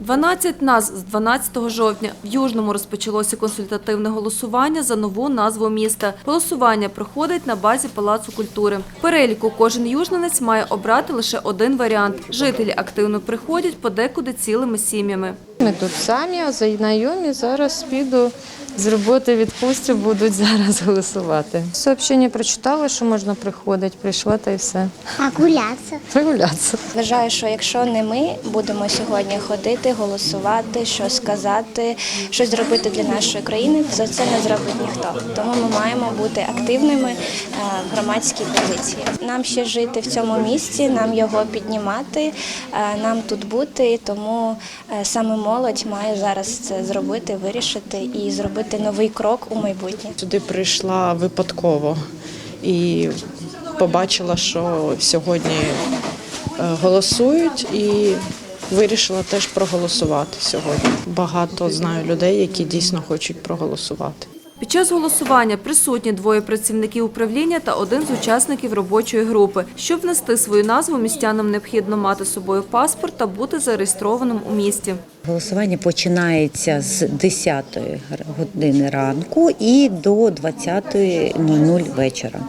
12 назв з 12 жовтня. В Южному розпочалося консультативне голосування за нову назву міста. Голосування проходить на базі Палацу культури. Переліку кожен южненець має обрати лише один варіант. Жителі активно приходять подекуди цілими сім'ями. Ми тут самі, а знайомі. Зараз піду з роботи відпустю, будуть зараз голосувати. Сообщення прочитала, що можна приходити, прийшла та й все. А гуляться? Прогулятися. Вважаю, що якщо не ми будемо сьогодні ходити, голосувати, щось сказати, щось зробити для нашої країни, то це не зробить ніхто. Тому ми маємо бути активними е, в громадській позиції. Нам ще жити в цьому місті, нам його піднімати, е, нам тут бути. Тому е, саме молодь має зараз це зробити, вирішити і зробити новий крок у майбутнє. Сюди прийшла випадково і побачила, що сьогодні е, голосують і вирішила теж проголосувати сьогодні. Багато знаю людей, які дійсно хочуть проголосувати. Під час голосування присутні двоє працівників управління та один з учасників робочої групи. Щоб внести свою назву, містянам необхідно мати з собою паспорт та бути зареєстрованим у місті. Голосування починається з 10 години ранку і до 20.00 вечора.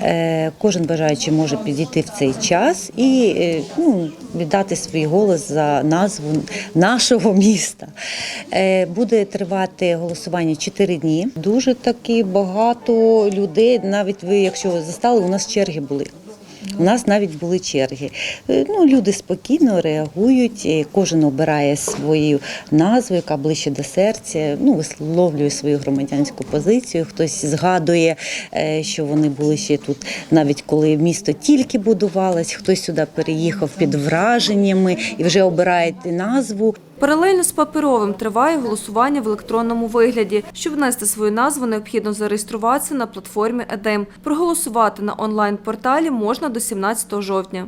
Е, Кожен бажаючий може підійти в цей час і е, ну, віддати свій голос за назву нашого міста. Е, Буде тривати голосування 4 дні. Дуже таки багато людей, навіть ви, якщо застали, у нас черги були. У нас навіть були черги. Е, Ну, люди спокійно реагують, кожен обирає свою назву, яка ближче до серця, ну, висловлює свою громадянську позицію. Хтось згадує, е, що вони були ще тут, навіть коли місто тільки будувалось, хтось сюди переїхав під враженнями і вже обирає назву. Паралельно з паперовим триває голосування в електронному вигляді. Щоб внести свою назву, необхідно зареєструватися на платформі ЕДЕМ. Проголосувати на онлайн-порталі можна до 17 жовтня.